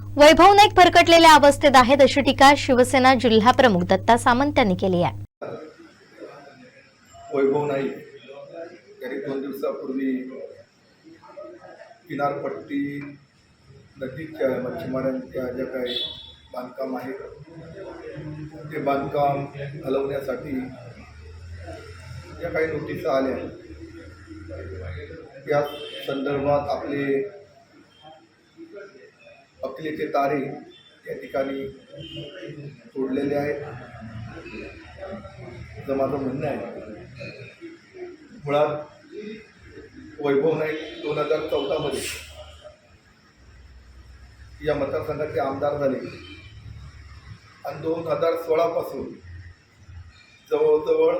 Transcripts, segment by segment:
वैभव नाईक भरकटलेल्या अवस्थेत आहेत अशी टीका शिवसेना जिल्हा प्रमुख दत्ता सामंत यांनी केली आहे. वैभव नाईक यांनी दोन दिवसापूर्वी किनारपट्टी नदीच्या मच्छीमारांच्या ज्या काही बांधकाम आहे ते बांधकाम हलवण्यासाठी ज्या काही नोटिसा आल्या त्या संदर्भात आपले अकलेचे तारे या ठिकाणी तोडलेले आहेत. असं माझं म्हणणं आहे. मुळात वैभव नाईक दोन हजार चौदामध्ये या मतदारसंघाचे आमदार झाले. आणि दोन हजार सोळापासून जवळजवळ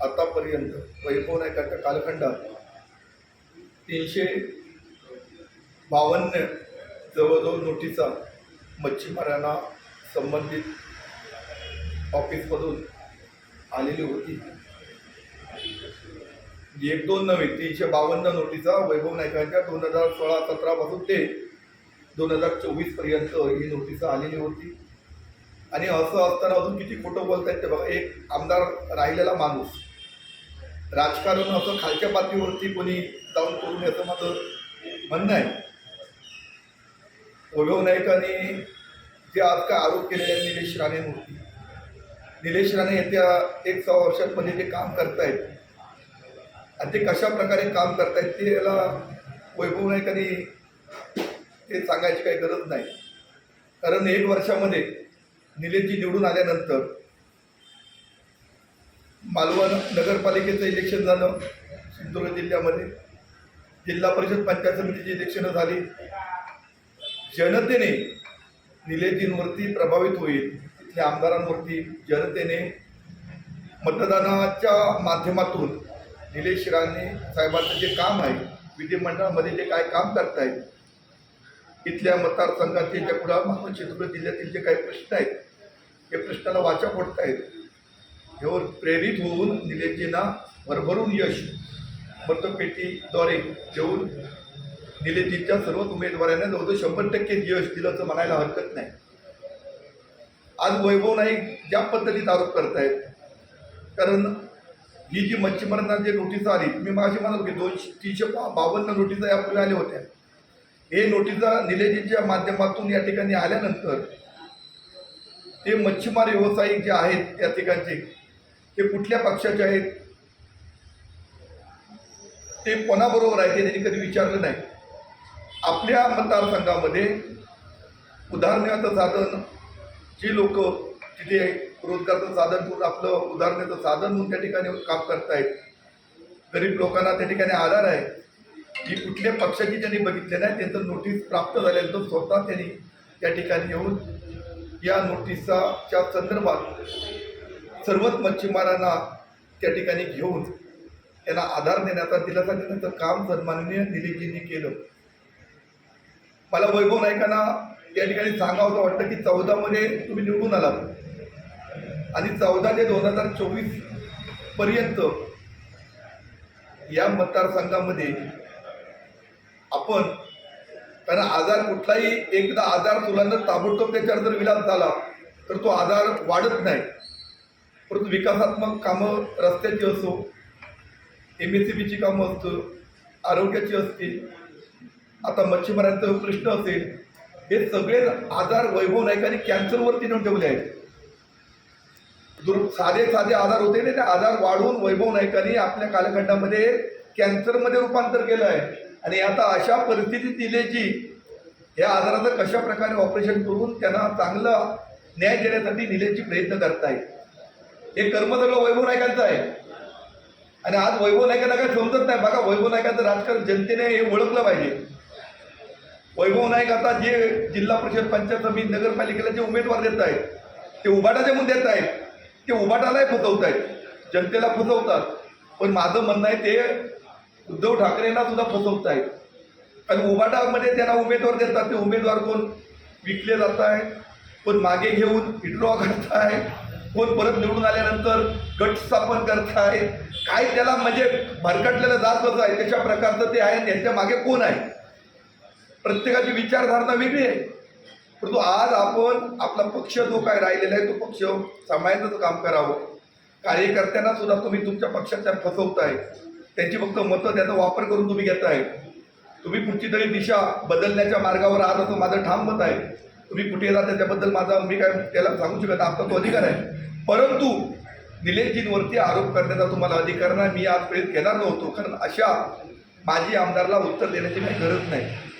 आतापर्यंत वैभव नायकाच्या कालखंडात तीनशे बावन्न जवळजवळ नोटिसा मच्छीमारांना संबंधित ऑफिसमधून आलेली होती. एक दोन नव्हे तीनशे बावन्न नोटिसा वैभव नायकांच्या दोन हजार सोळा सतरापासून ते दोन हजार चोवीसपर्यंत ही नोटिसा आलेली होती. आणि असं असताना अजून किती खोटं बोलतायत ते बघा. एक आमदार राहिलेला माणूस. राजकारण असं खालच्या पातळीवरती कोणी जाऊन करू नये असं माझं म्हणणं आहे. वैभव नाईकांनी जे आज काय आरोप केलेले आहेत निलेश राणेंवरती निलेश राणे येत्या एक सहा वर्षांमध्ये जे काम करतायत. आणि ते कशा प्रकारे काम करतायत ते याला वैभव नाईकांनी ते सांगायची काही गरज नाही. कारण एक वर्षामध्ये निलेशजी निवडून आल्यानंतर मालवण नगरपालिकेचं इलेक्शन झालं सिंधुदुर्ग जिल्ह्यामध्ये. जिल्हा परिषद पंचायत समितीची इलेक्शनं झाली. जनतेने निलेजींवरती प्रभावित होईल तिथल्या आमदारांवरती जनतेने मतदानाच्या माध्यमातून निलेश राणे साहेबांचं जे काम आहे विधिमंडळामध्ये जे काय काम करतायत इथल्या मतदारसंघाचे ज्या कुडाळ चित्रपट जिल्ह्यातील जे काही प्रश्न आहेत हे प्रश्नाला वाचा फोडतायत. यावर प्रेरित होऊन निलेशजींना भरभरून यश मतपेटीद्वारे देऊन निलेजींच्या सर्व उमेदवारांना जवळजवळ शंभर टक्के यश दिलं असं म्हणायला हरकत नाही. आज वैभव नाईक ज्या पद्धतीत आरोप करतायत कारण ही जी मच्छीमारांना जे नोटीस आली मी माझी म्हणत की दोनशे तीनशे बा- बावन्न नोटिसा यापूर्वी आल्या होत्या. हे नोटिसा निलेजीच्या माध्यमातून या ठिकाणी आल्यानंतर ते मच्छीमार व्यावसायिक जे आहेत त्या ठिकाणचे ते कुठल्या पक्षाचे आहेत ते कोणाबरोबर आहे ते त्यांनी कधी विचारलं नाही. आपल्या मतदारसंघामध्ये उदाहरणाचं साधन जी लोक तिथे रोजगारचं साधन करून आपलं उदाहरणाचं साधन म्हणून त्या ठिकाणी काम करतायत. गरीब लोकांना त्या ठिकाणी आधार आहे. ही कुठल्या पक्षाची त्यांनी बघितले नाही त्यांचं नोटीस प्राप्त झाल्यानंतर स्वतः त्यांनी त्या ठिकाणी येऊन या नोटिसाच्या संदर्भात सर्वच मच्छीमारांना त्या ठिकाणी घेऊन त्यांना आधार देण्याचा दिलासा देण्याचं काम सन्माननीय दिलीपजींनी केलं. मला वैभव नायकांना या ठिकाणी सांगावं वाटतं की चौदामध्ये तुम्ही निवडून आलात. आणि चौदा ते दोन हजार चोवीसपर्यंत या मतदारसंघामध्ये आपण कारण आजार कुठलाही एकदा आजार तुला ताबडतोब त्याच्यावर जर विलास झाला तर तो आजार वाढत नाही. परंतु विकासात्मक कामं रस्त्याची असो एम एस सी बीची कामं असतं आरोग्याची असतील आता मच्छीमारांचा प्रश्न असेल हे सगळेच आजार वैभव नायकांनी कॅन्सरवरती नेऊन ठेवले आहेत. दुर् साधे साधे आजार होते ना ते आजार वाढवून वैभव नायकांनी आपल्या कालखंडामध्ये कॅन्सरमध्ये रूपांतर केलं आहे. आणि आता अशा परिस्थितीत दिल्याची या आजाराचं कशा प्रकारे ऑपरेशन करून त्यांना चांगला न्याय देण्यासाठी निलेची प्रयत्न करतायत. हे कर्म सगळं वैभव नायकांचं आहे. आणि आज वैभव नायकांना काय समजत नाही बघा वैभव नायकांचं राजकारण जनतेने हे ओळखलं पाहिजे. वैभव नाईक आता जे जिल्हा परिषद पंचायत समिती नगरपालिकेला जे उमेदवार देत आहेत ते उबाटाचे म्हणून देत आहेत. ते उबाटालाही फसवत आहेत. जनतेला फसवतात. पण माझं म्हणणं आहे ते उद्धव ठाकरेंना सुद्धा फसवत आहेत. कारण उबाटामध्ये त्यांना उमेदवार देतात. ते उमेदवार कोण? विकले जात आहेत. कोण मागे घेऊन विड्रॉ करताय कोण परत निवडून आल्यानंतर गट स्थापन करत आहे काय त्याला म्हणजे भरकटलेलं जात कसं आहे. त्याच्या प्रकारचं ते आहे त्यांच्या मागे कोण आहे? प्रत्येकाची विचारधारणा वेगळी आहे. परंतु आज आपण आपला पक्ष जो काय राहिलेला आहे तो पक्ष सांभाळण्याचं काम करावं. कार्यकर्त्यांना सुद्धा तुम्ही तुमच्या पक्षाच्या फसवताय. त्यांची फक्त मतं त्याचा वापर करून तुम्ही घेताय. तुम्ही कुठची तरी दिशा बदलण्याच्या मार्गावर आहात असं माझं ठाम मत आहे. तुम्ही कुठे जाता त्याच्याबद्दल माझा मी काय त्याला सांगू शकत आपला तो अधिकार आहे. परंतु निलेशजींवरती आरोप करण्याचा तुम्हाला अधिकार नाही. मी आज प्रेरित घेणार नव्हतो. कारण अशा माजी आमदारला उत्तर देण्याची काही गरज नाही.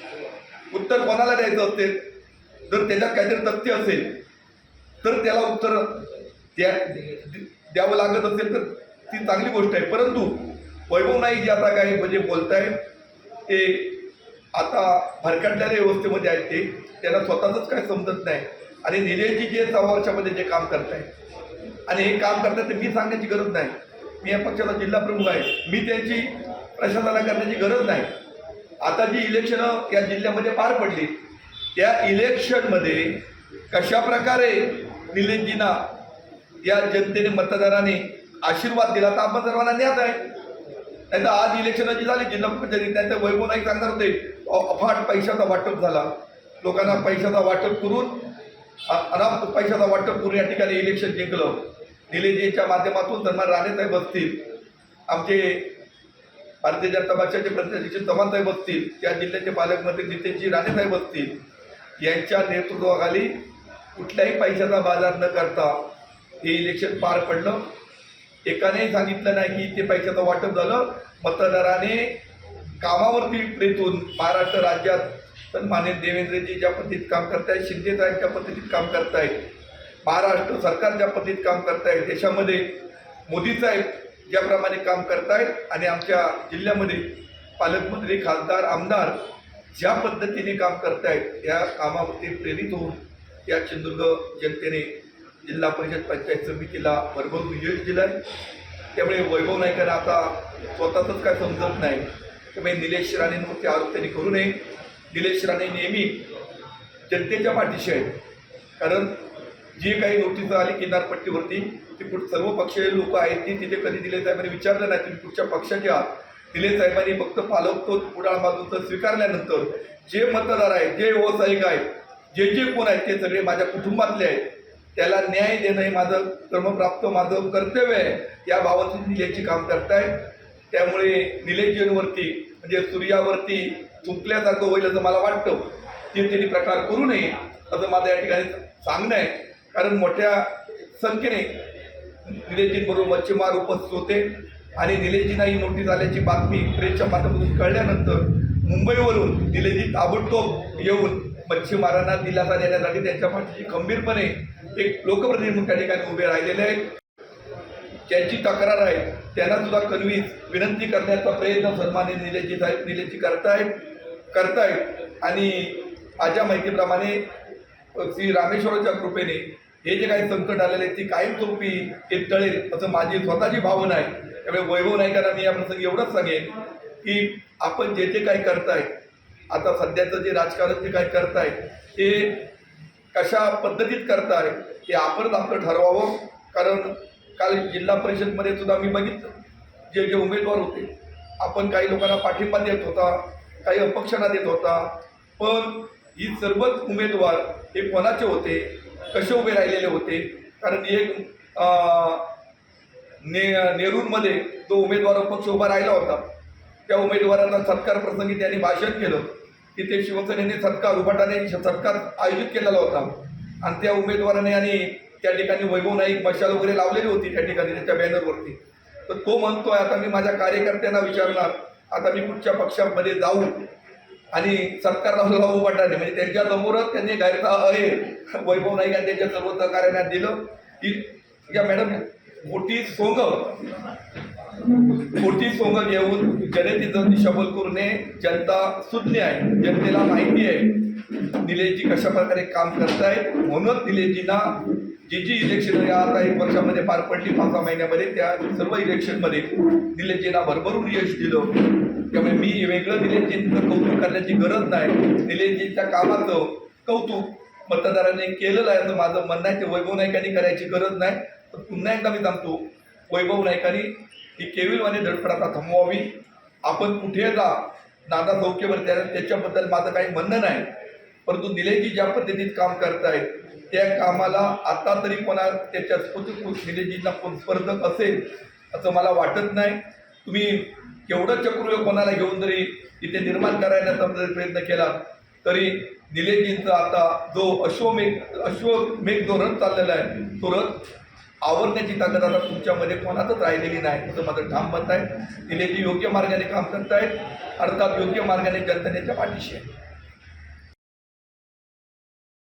उत्तर कोणाला द्यायचं असेल? जर त्याच्यात काहीतरी तथ्य असेल तर त्याला उत्तर द्या द्यावं लागत असेल तर ती चांगली गोष्ट आहे. परंतु वैभव नाईक जे आता काही म्हणजे बोलताय ते आता भरकटलेल्या व्यवस्थेमध्ये आहेत ते. त्यांना स्वतःच काय समजत नाही. आणि निलेशजी जे सहा वर्षामध्ये जे काम करताय आणि हे काम करतात ते मी सांगण्याची गरज नाही. मी या पक्षाचा जिल्हा प्रमुख आहे. मी त्यांची प्रशासना करण्याची गरज नाही. आता जी इलेक्शनं या जिल्ह्यामध्ये पार पडली त्या इलेक्शनमध्ये कशा प्रकारे निलेशजींना या जनतेने मतदाराने आशीर्वाद दिला तर आपण सर्वांना ज्ञात आहे. नाही तर आज इलेक्शन जी झाली जिल्हा परिषदेत त्यांचं वैभव नाही सांगणार होते अफाट पैशाचा वाटप झाला. लोकांना पैशाचा वाटप करून अनाप पैशाचा वाटप करून या ठिकाणी इलेक्शन जिंकलं. निलेजीच्या माध्यमातून सन्मान राणेसाहेब असतील. आमचे भारतीय जनता पक्षाचे प्रदेशाध्यक्ष चव्हाणसाहेब असतील त्या जिल्ह्याचे पालकमंत्री नितेशजी राणेसाहेब असतील यांच्या नेतृत्वाखाली कुठल्याही पैशाचा बाजार न करता हे इलेक्शन पार पडलं. एकानेही सांगितलं नाही की ते पैशाचं वाटप झालं. मतदाराने कामावरती प्रेतून महाराष्ट्र राज्यात सन्मान्य देवेंद्रजी ज्या पद्धतीत काम करतायत शिंदे साहेब ज्या पद्धतीत काम करतायत महाराष्ट्र सरकार ज्या पद्धतीत काम करतायत देशामध्ये मोदी साहेब ज्याप्रमाणे काम करतायत आणि आमच्या जिल्ह्यामध्ये पालकमंत्री खासदार आमदार ज्या पद्धतीने काम करतायत या कामावरती प्रेरित होऊन या सिंधुदुर्ग जनतेने जिल्हा परिषद पंचायत समितीला भरभरून यश दिलं आहे त्यामुळे वैभव नाईकांना आता स्वतःच काय समजत नाही. त्यामुळे निलेश राणेंवरती आरोप त्यांनी करू नये. निलेश राणे नेहमी जनतेच्या पाठीशी आहेत. कारण जी काही नोटीस आली किनारपट्टीवरती ती कुठ सर्व पक्षीय लोक आहेत ती तिथे कधी दिले साहेबांनी विचारलं नाही. तुम्ही पुढच्या पक्षाचे आहात. दिले साहेबांनी फक्त पालवतो पुढाळ बाजूचं स्वीकारल्यानंतर. जे मतदार आहेत जे व्यावसायिक आहेत जे जे कोण आहेत ते सगळे माझ्या कुटुंबातले आहेत. त्याला न्याय देणं हे माझं क्रमप्राप्त माझं कर्तव्य आहे. या बाबतीत निलेशची काम करतायत त्यामुळे निलेशजींवरती म्हणजे सूर्यावरती चुकल्यासारखं होईल असं मला वाटतं. ते त्यांनी प्रकार करू नये असं माझं या ठिकाणी सांगणं आहे. कारण मोठ्या संख्येने निलेशजींबरोबर मच्छीमार उपस्थित होते. आणि निलेशजींना ही नोटीस आल्याची बातमी प्रेसच्या माध्यमातून कळल्यानंतर मुंबईवरून निलेशजी ताबडतोब येऊन मच्छीमारांना दिलासा देण्यासाठी त्यांच्या पाठीशी खंबीरपणे एक लोकप्रतिनिधी म्हणून त्या ठिकाणी उभे राहिलेले आहेत. ज्यांची तक्रार आहे त्यांना सुद्धा कन्व्हिन्स विनंती करण्याचा प्रयत्न सन्माने निलेशजी साहेब निलेशजी करतायत करतायत. आणि माझ्या माहितीप्रमाणे श्री रामेश्वराच्या कृपेने हे जे काही संकट आलेले ती कायमस्वरूपी ते टळेल असं माझी स्वतःची भावना आहे. त्यामुळे वैभव नायकांना मी या प्रसंगी एवढंच सांगेन की आपण जे जे काही करताय आता सध्याचं जे राजकारण जे काही करताय ते कशा पद्धतीत करताय हे आपणच आपलं ठरवावं. कारण काल जिल्हा परिषदमध्ये सुद्धा मी बघितलं जे जे उमेदवार होते आपण काही लोकांना पाठिंबा देत होता काही अपक्षांना देत होता पण ही सर्वच उमेदवार हे कोणाचे होते? कसे उभे राहिलेले होते? कारण एक ने नेरूरमध्ये जो उमेदवार अपक्ष उभा राहिला होता त्या उमेदवारांना सत्कार प्रसंगी त्यांनी भाषण केलं. की ते शिवसेनेने सत्कार उभाटाने सत्कार आयोजित केलेला होता. आणि त्या उमेदवाराने आणि त्या ठिकाणी वैभव नाईक मशाल वगैरे लावलेली होती त्या ठिकाणी त्याच्या बॅनरवरती तर तो म्हणतोय आता मी माझ्या कार्यकर्त्यांना विचारणार आता मी कुठच्या पक्षामध्ये जाऊ? आणि सरकारला लावला उभाटाने म्हणजे त्यांच्या समोरच त्यांनी डायरेक्ट हे वैभव नाईक आणि त्यांच्या सर्व सहकार्यांना दिलं. की या मॅडम मोठी सोंग मोठी सोंग घेऊन जनतेचं दिशाभूल करू नये जनता सुज्ञ आहे. जनतेला माहिती आहे. निलेशजी कशा प्रकारे काम करतायत म्हणूनच निलेशजींना जी जी इलेक्शन या आता एक वर्षामध्ये पार पडली पाच सहा महिन्यामध्ये त्या सर्व इलेक्शनमध्ये निलेशजींना भरभरून यश दिलं. त्यामुळे मी वेगळं निलेशजींचं कौतुक करण्याची गरज नाही. निलेशजींच्या कामाचं कौतुक मतदारांनी केलेलं आहे असं माझं म्हणणं आहे. ते वैभव नाईकांनी करायची गरज नाही. तर पुन्हा एकदा मी सांगतो वैभव नाईकांनी ही केविलवाणी धडपड आता थांबवावी. आपण कुठे जा नाना चौकेवर त्या त्याच्याबद्दल माझं काही म्हणणं नाही. परंतु निलेशजी ज्या पद्धतीत काम करतायत त्या कामाला आता तरी कोणा त्याच्या स्फूर्त निलेशजींना कोण स्पर्धक असेल असं मला वाटत नाही. तुम्ही केवढं चक्रुय कोणाला घेऊन जरी इथे निर्माण करायला समजा प्रयत्न केला तरी निलेशजींचा आता जो अश्वमेघ अश्वमेघ जो रथ चाललेला आहे तो रथ आवरण्याची ताकद आता तुमच्यामध्ये कोणातच राहिलेली नाही असं माझं ठाम मत आहे. निलेजी योग्य मार्गाने काम करतायत अर्थात योग्य मार्गाने जनतेच्या पाठीशी आहे